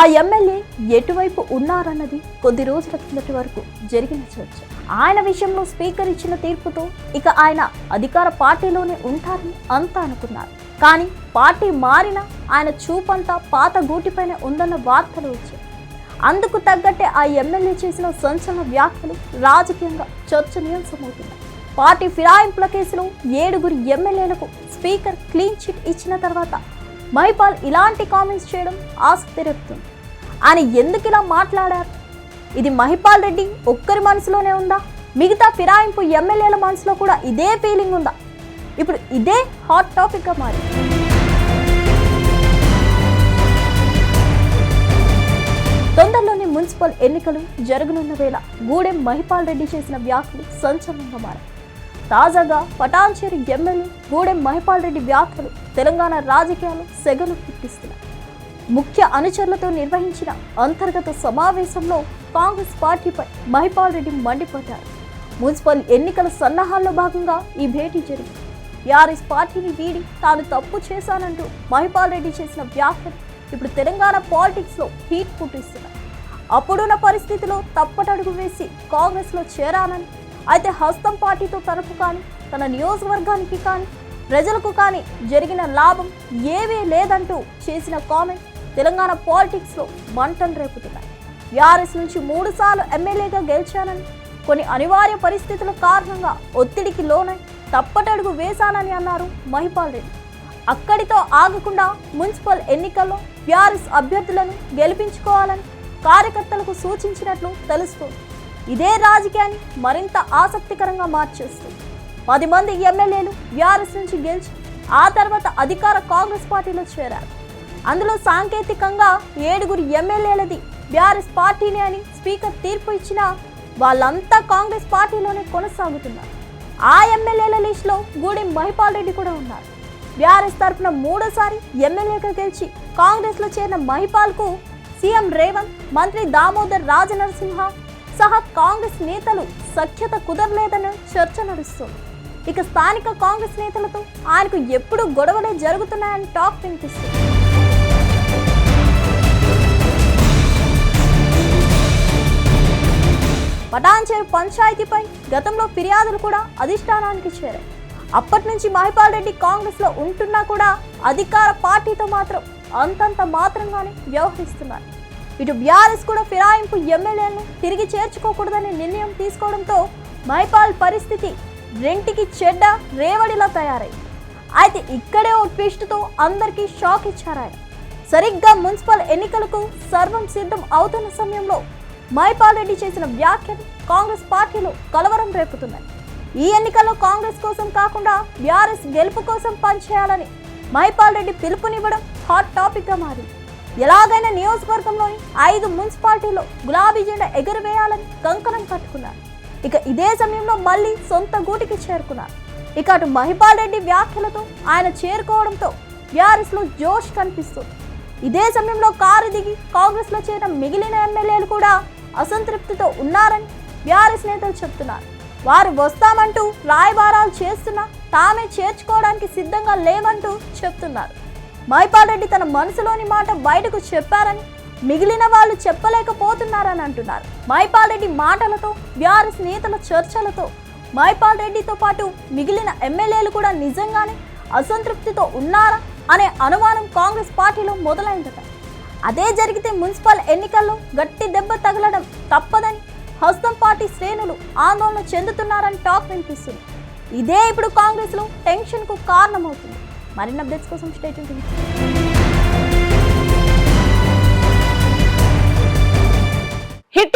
ఆ ఎమ్మెల్యే ఎటువైపు ఉన్నారన్నది కొద్ది రోజుల కిందటి వరకు జరిగిన చర్చ. ఆయన విషయంలో స్పీకర్ ఇచ్చిన తీర్పుతో ఇక ఆయన అధికార పార్టీలోనే ఉంటారని అంతా అనుకున్నారు. కానీ పార్టీ మారిన ఆయన చూపంతా పాత గూటిపైనే ఉందన్న వార్తలు వచ్చాయి. అందుకు తగ్గట్టే ఆ ఎమ్మెల్యే చేసిన సంచలన వ్యాఖ్యలు రాజకీయంగా చర్చనీయాంశమవుతున్నాయి. పార్టీ ఫిరాయింపుల కేసులో ఏడుగురు ఎమ్మెల్యేలకు స్పీకర్ క్లీన్ చిట్ ఇచ్చిన తర్వాత మహిపాల్ ఇలాంటి కామెంట్స్ చేయడం ఆసక్తి రేపుతుంది ఆయన ఎందుకు ఇలా మాట్లాడారు? ఇది మహిపాల్ రెడ్డి ఒక్కరి మనసులోనే ఉందా? మిగతా ఫిరాయింపు ఎమ్మెల్యేల మనసులో కూడా ఇదే ఫీలింగ్ ఉందా? ఇప్పుడు ఇదే హాట్ టాపిక్గా మారింది తొందరలోనే మున్సిపల్ ఎన్నికలు జరగనున్న వేళ గూడెం మహిపాల్ రెడ్డి చేసిన వ్యాఖ్యలు సంచలనంగా మారాయి. తాజాగా పటాన్చేరి ఎమ్మెల్యే గూడెం మహిపాల్ రెడ్డి వ్యాఖ్యలు తెలంగాణ రాజకీయాలు సెగలు పుట్టిస్తున్నాయి ముఖ్య అనుచరులతో నిర్వహించిన అంతర్గత సమావేశంలో కాంగ్రెస్ పార్టీపై మహిపాల్ రెడ్డి మండిపడ్డారు. మున్సిపల్ ఎన్నికల సన్నాహాల్లో భాగంగా ఈ భేటీ జరిగింది. టీఆర్ఎస్ పార్టీని వీడి తాను తప్పు చేశానంటూ మహిపాల్ రెడ్డి చేసిన వ్యాఖ్యలు ఇప్పుడు తెలంగాణ పాలిటిక్స్లో హీట్ పుట్టిస్తున్నాయి. అప్పుడున్న పరిస్థితిలో తప్పటడుగు వేసి కాంగ్రెస్లో చేరానని అయితే హస్తం పార్టీతో తరపు కానీ తన నియోజకవర్గానికి కానీ ప్రజలకు కానీ జరిగిన లాభం ఏమీ లేదంటూ చేసిన కామెంట్ తెలంగాణ పాలిటిక్స్లో మంటలు రేపుతున్నాయి. టీఆర్ఎస్ నుంచి మూడు సార్లు ఎమ్మెల్యేగా గెలిచానని కొన్ని అనివార్య పరిస్థితుల కారణంగా ఒత్తిడికి లోనై తప్పటడుగు వేశానని అన్నారు మహిపాల్ రెడ్డి. అక్కడితో ఆగకుండా మున్సిపల్ ఎన్నికల్లో టీఆర్ఎస్ అభ్యర్థులను గెలిపించుకోవాలని కార్యకర్తలకు సూచించినట్లు తెలుస్తోంది. ఇదే రాజకీయాన్ని మరింత ఆసక్తికరంగా మార్చేస్తుంది. పది మంది ఎమ్మెల్యేలు బీఆర్ఎస్ నుంచి గెలిచి ఆ తర్వాత అధికార కాంగ్రెస్ పార్టీలో చేరారు. అందులో సాంకేతికంగా ఏడుగురు ఎమ్మెల్యేలది బీఆర్ఎస్ పార్టీని అని స్పీకర్ తీర్పు ఇచ్చినా వాళ్ళంతా కాంగ్రెస్ పార్టీలోనే కొనసాగుతున్నారు. ఆ ఎమ్మెల్యేల లిస్టులో గూడెం మహిపాల్ రెడ్డి కూడా ఉన్నారు. బీఆర్ఎస్ తరఫున మూడోసారి ఎమ్మెల్యేగా గెలిచి కాంగ్రెస్లో చేరిన మహిపాల్కు సీఎం రేవంత్ మంత్రి దామోదర్ రాజనరసింహ సహా కాంగ్రెస్ నేతలు సఖ్యత కుదరలేదన్న చర్చ నడుస్తుంది. ఇక స్థానిక కాంగ్రెస్ నేతలతో ఆయనకు ఎప్పుడు గొడవలే జరుగుతున్నాయని టాక్ వినిపిస్తుంది. పటాన్చేరు పంచాయతీపై గతంలో ఫిర్యాదులు కూడా అధిష్టానానికి చేరాయి. అప్పటి నుంచి మహిపాల్ రెడ్డి కాంగ్రెస్లో ఉంటున్నా కూడా అధికార పార్టీతో మాత్రం అంతంత మాత్రంగానే వ్యవహరిస్తున్నారు. ఇటు బీఆర్ఎస్ కూడా ఫిరాయింపు ఎమ్మెల్యేలను తిరిగి చేర్చుకోకూడదనే నిర్ణయం తీసుకోవడంతో మైపాల్ పరిస్థితి రెంటికి చెడ్డ రేవడిలా తయారైంది. అయితే ఇక్కడే ఓ ట్విస్ట్తో అందరికీ షాక్ ఇచ్చారు ఆయన సరిగ్గా మున్సిపల్ ఎన్నికలకు సర్వం సిద్ధం అవుతున్న సమయంలో మైపాల్ రెడ్డి చేసిన వ్యాఖ్యలు కాంగ్రెస్ పార్టీలో కలవరం రేపుతున్నాయి. ఈ ఎన్నికల్లో కాంగ్రెస్ కోసం కాకుండా బీఆర్ఎస్ గెలుపు కోసం పనిచేయాలని మైపాల్ రెడ్డి పిలుపునివ్వడం హాట్ టాపిక్గా మారింది. ఎలాగైనా నియోజకవర్గం ఐదు మున్సిపాలిటీలో గులాబీ జెండా ఎగురవేయాలని కంకణం కట్టుకున్నారు. ఇక ఇదే సమయంలో మళ్ళీ సొంత గూటికి చేరుకున్నారు. ఇక అటు మహిపాల్ రెడ్డి వ్యాఖ్యలతో ఆయన చేరుకోవడంతో బీఆర్ఎస్లో జోష్ కనిపిస్తుంది. ఇదే సమయంలో కారు దిగి కాంగ్రెస్లో చేరిన మిగిలిన ఎమ్మెల్యేలు కూడా అసంతృప్తితో ఉన్నారని బీఆర్ఎస్ నేతలు చెప్తున్నారు. వారు వస్తామంటూ రాయబారాలు చేస్తున్నా తామే చేర్చుకోవడానికి సిద్ధంగా లేవంటూ చెప్తున్నారు. మైపాల్ రెడ్డి తన మనసులోని మాట బయటకు చెప్పారని మిగిలిన వాళ్ళు చెప్పలేకపోతున్నారని అంటున్నారు. మైపాల్ రెడ్డి మాటలతో బీఆర్ఎస్ నేతల చర్చలతో. మైపాల్ రెడ్డితో పాటు మిగిలిన ఎమ్మెల్యేలు కూడా నిజంగానే అసంతృప్తితో ఉన్నారా అనే అనుమానం కాంగ్రెస్ పార్టీలో మొదలైందట. అదే జరిగితే మున్సిపల్ ఎన్నికల్లో గట్టి దెబ్బ తగలడం తప్పదని హస్తం పార్టీ శ్రేణులు ఆందోళన చెందుతున్నారని టాక్ వినిపిస్తుంది. ఇదే ఇప్పుడు కాంగ్రెస్లో టెన్షన్కు కారణమవుతుంది. మరిన్ని అప్డేట్స్ కోసం స్టేట్ ఉంటుంది